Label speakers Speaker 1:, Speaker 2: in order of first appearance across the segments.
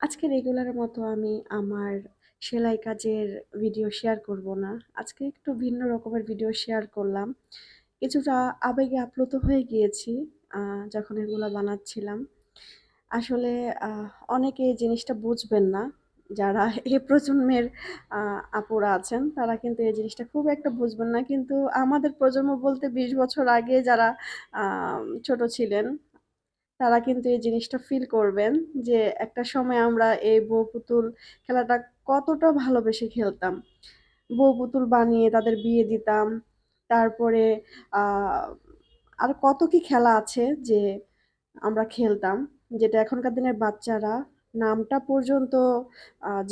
Speaker 1: আজকে রেগুলারের মতো আমি আমার সেলাই কাজের ভিডিও শেয়ার করব না। আজকে একটু ভিন্ন রকমের ভিডিও শেয়ার করলাম। কিছুটা আবেগে আপ্লুত হয়ে গিয়েছি যখন এগুলো বানাচ্ছিলাম। আসলে অনেকে এই জিনিসটা বুঝবেন না। যারা এ প্রজন্মের আপুরা আছেন, তারা কিন্তু এই জিনিসটা খুব একটা বুঝবেন না। কিন্তু আমাদের প্রজন্ম বলতে ২০ বছর আগে যারা ছোট ছিলেন তারা কিন্তু এই জিনিসটা ফিল করবেন যে একটা সময় আমরা এই বউ পুতুল খেলাটা কতটা ভালোবেসে খেলতাম। বউ পুতুল বানিয়ে তাদের বিয়ে দিতাম। তারপরে আর কত কি খেলা আছে যে আমরা খেলতাম। যেটা এখনকার দিনের বাচ্চারা নামটা পর্যন্ত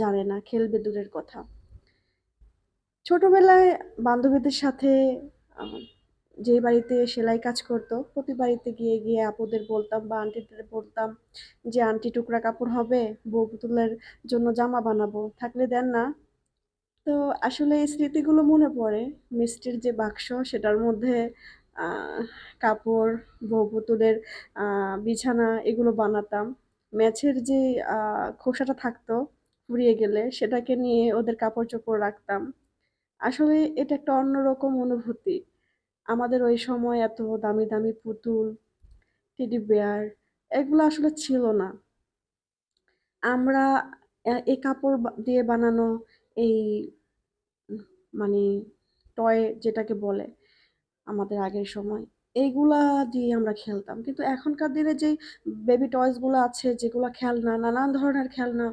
Speaker 1: জানে না, খেলবে দূরের কথা। ছোটবেলায় বান্ধবীদের সাথে যে বাড়িতে সেলাই কাজ করতো, প্রতি বাড়িতে গিয়ে, গিয়ে আপুদের বলতাম বা আন্টিদের বলতাম যে, "আন্টি টুকরা কাপড় হবে? বউ পুতুলের জন্য জামা বানাবো, থাকলে দেন না?" তো আসলে এই স্মৃতিগুলো মনে পড়ে। মিষ্টির যে বাক্স সেটার মধ্যে কাপড়, বউ পুতুলের বিছানা এগুলো বানাতাম। ম্যাচের যে খোসাটা থাকতো ফুরিয়ে গেলে সেটাকে নিয়ে ওদের কাপড়-চোপড় রাখতাম। আসলে এটা একটা অন্যরকম অনুভূতি। আমাদের ওই সময় এত দামি, দামি পুতুল, টেডি বেয়ার এগুলো আসলে ছিল না। আমরা এই কাপড় দিয়ে বানানো এই মানে টয় যেটাকে বলে আমাদের আগের সময়, এইগুলা দিয়ে আমরা খেলতাম। কিন্তু এখনকার দিনে যেই বেবি টয়সগুলা আছে যেগুলো খেলনা, নানান ধরনের খেলনা,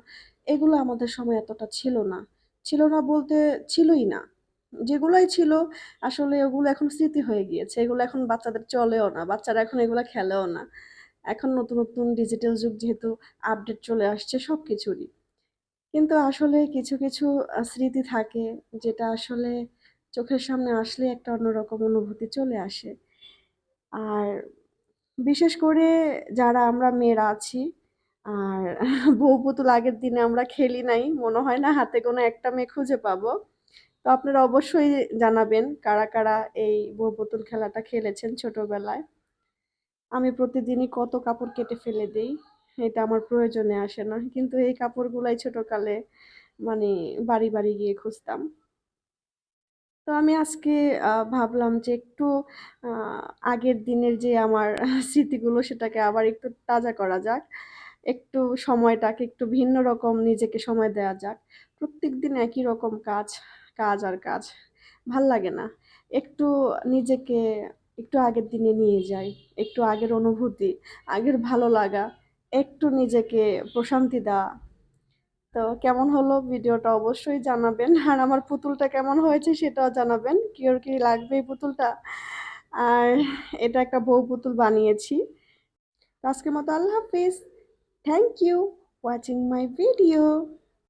Speaker 1: এগুলো আমাদের সময় এতটা ছিল না। ছিল না বলতে ছিলই না। যেগুলাই ছিল আসলে ওগুলো এখন স্মৃতি হয়ে গিয়েছে। এগুলো এখন বাচ্চাদের চলেও না। বাচ্চারা এখন এগুলো খেলেও না। এখন নতুন, নতুন ডিজিটাল যুগ যেহেতু আপডেট চলে আসছে সব কিছুরই কিন্তু আসলে কিছু, কিছু স্মৃতি থাকে যেটা আসলে চোখের সামনে আসলেই একটা অন্যরকম অনুভূতি চলে আসে। আর বিশেষ করে যারা আমরা মেয়েরা আছি আর বউ পুতুল আগের দিনে আমরা খেলি নাই। মনে হয় না হাতে কোনো একটা মেয়ে খুঁজে পাবো। তো আপনারা অবশ্যই জানাবেন কারা, কারা এই বউ পুতুল খেলাটা খেলেছেন ছোটবেলায়। আমি প্রতিদিনই কত কাপড় কেটে ফেলে দেই। এটা আমার প্রয়োজনে আসে না। কিন্তু এই কাপড়গুলাই ছোটকালে মানে বাড়ি, বাড়ি গিয়ে খুঁজতাম। তো আমি আজকে ভাবলাম যে একটু আগের দিনের যে আমার স্মৃতিগুলো সেটাকে আবার একটু তাজা করা যাক। একটু সময়টাকে একটু ভিন্ন রকম নিজেকে সময় দেয়া যাক। প্রত্যেক দিন একই রকম কাজ, কাজ আর কাজ। ভালো লাগে না। একটু নিজেকে একটু আগের দিনে নিয়ে যাই। একটু আগের অনুভূতি, আগের ভালো লাগা, একটু নিজেকে প্রশান্তি দেওয়া। তো কেমন হলো ভিডিওটা অবশ্যই জানাবেন। আর আমার পুতুলটা কেমন হয়েছে সেটাও জানাবেন। কিওর কি লাগবে এই পুতুলটা? আর এটা একটা বউ পুতুল বানিয়েছি। তো আজকের মতো আল্লাহ হাফিজ thank you watching my video.